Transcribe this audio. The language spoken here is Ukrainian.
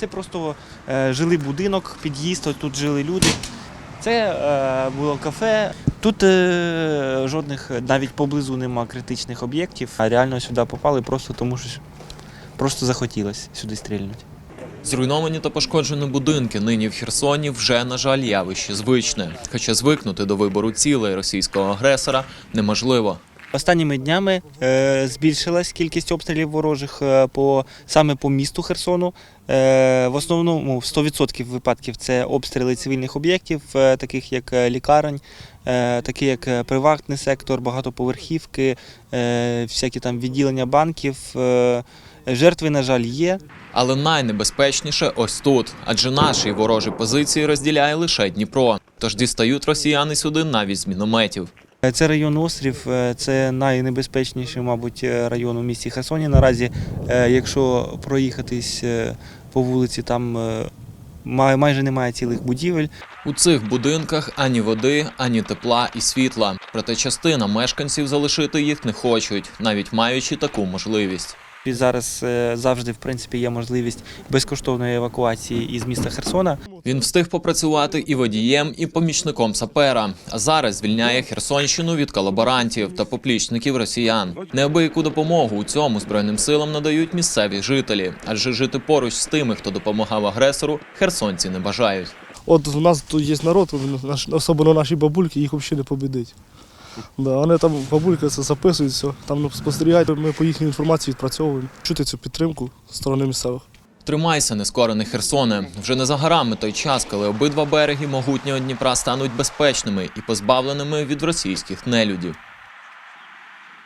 Це просто е, жилий будинок, під'їзд, тут жили люди. Це е, було кафе. Тут е, жодних навіть поблизу нема критичних об'єктів. А реально сюди попали просто тому, що просто захотілося сюди стрільнути. Зруйновані та пошкоджені будинки нині в Херсоні вже, на жаль, явище звичне. Хоча звикнути до вибору цілей російського агресора неможливо. Останніми днями е, збільшилась кількість обстрілів ворожих е, по, саме по місту Херсону. Е, в основному в 100% випадків це обстріли цивільних об'єктів, таких як лікарень, такі як приватний сектор, багатоповерхівки, всякі там відділення банків. Жертви, на жаль, є. Але найнебезпечніше ось тут, адже наші ворожі позиції розділяє лише Дніпро. Тож дістають росіяни сюди навіть з мінометів. Е, Це район Острів, е, це найнебезпечніший, мабуть, е, район у місті Херсоні. Наразі, якщо проїхатись по вулиці, там майже немає цілих будівель. У цих будинках ані води, ані тепла і світла. Проте частина мешканців залишити їх не хочуть, навіть маючи таку можливість. І зараз е, завжди, в принципі, є можливість безкоштовної евакуації із міста Херсона. Він встиг попрацювати і водієм, і помічником сапера. А зараз звільняє Херсонщину від колаборантів та поплічників росіян. Неабияку допомогу у цьому збройним силам надають місцеві жителі, адже жити поруч з тими, хто допомагав агресору, херсонці не бажають. От у нас тут є народ, особливо наші бабульки, їх взагалі не побідить. Да, вони там бабулька це записують, все, там ну, спостерігають, ми по їхній інформації відпрацьовуємо. Чути цю підтримку з сторони місцевих. Тримайся, нескорений Херсоне. Вже не за горами той час, коли обидва береги могутнього Дніпра стануть безпечними і позбавленими від російських нелюдів.